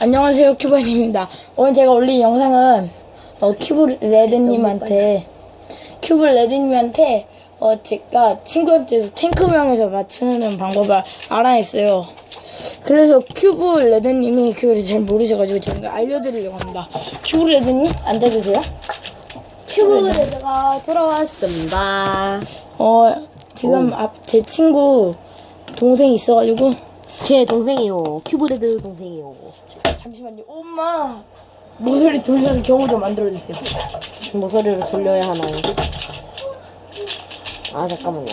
안녕하세요 큐브레드입니다. 오늘 제가 올린 영상은 어, 큐브 레드님한테 큐브 레드님한테 어, 제가 친구한테서 탱크명에서 맞추는 방법을 알아냈어요. 그래서 큐브 레드님이 그걸 잘 모르셔가지고 제가 알려드리려고 합니다. 큐브 레드님 앉아주세요. 큐브 레드가 돌아왔습니다. 어 지금 앞 제 친구 동생이 있어가지고 제 동생이요. 큐브레드 동생이요. 잠시만요 엄마 모서리 돌려서 경우 좀 만들어주세요 모서리를 돌려야 하나요? 아 잠깐만요.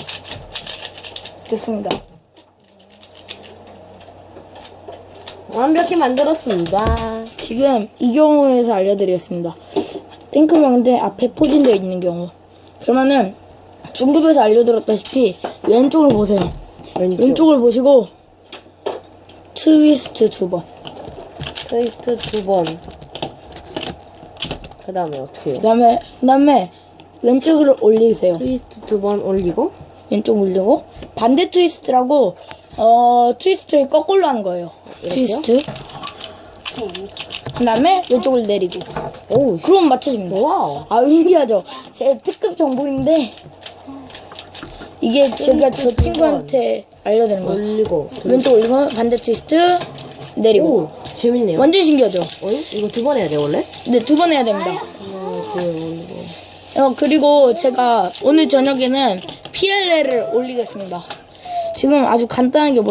됐습니다 완벽히 만들었습니다. 지금 이 경우에서 알려드리겠습니다. 탱크명인데 앞에 포진되어 있는 경우. 그러면은 중급에서 알려드렸다시피 왼쪽을 보세요. 왼쪽. 왼쪽을 보시고 트위스트 두 번. 트위스트 두 번. 그 다음에 어떻게 해요? 그다음에 그다음에 왼쪽을 올리세요. 트위스트 두 번 올리고 왼쪽 올리고 반대 트위스트라고 어 트위스트를 거꾸로 하는 거예요. 이렇게요? 트위스트. 그다음에 왼쪽을 내리고. 오 그럼 맞춰집니다. 와우. 아 신기하죠. 제 특급 정보인데 이게 제가 저 친구한테 알려드린 거예요. 올리고 왼쪽 올리고 반대 트위스트 내리고 오 재밌네요. 완전 신기하죠. 어이? 이거 두 번 해야 돼 원래? 근데 두번 해야 됩니다. 올리고. 어 그리고 제가 오늘 저녁에는 PLL을 올리겠습니다. 지금 아주 간단하게 뭐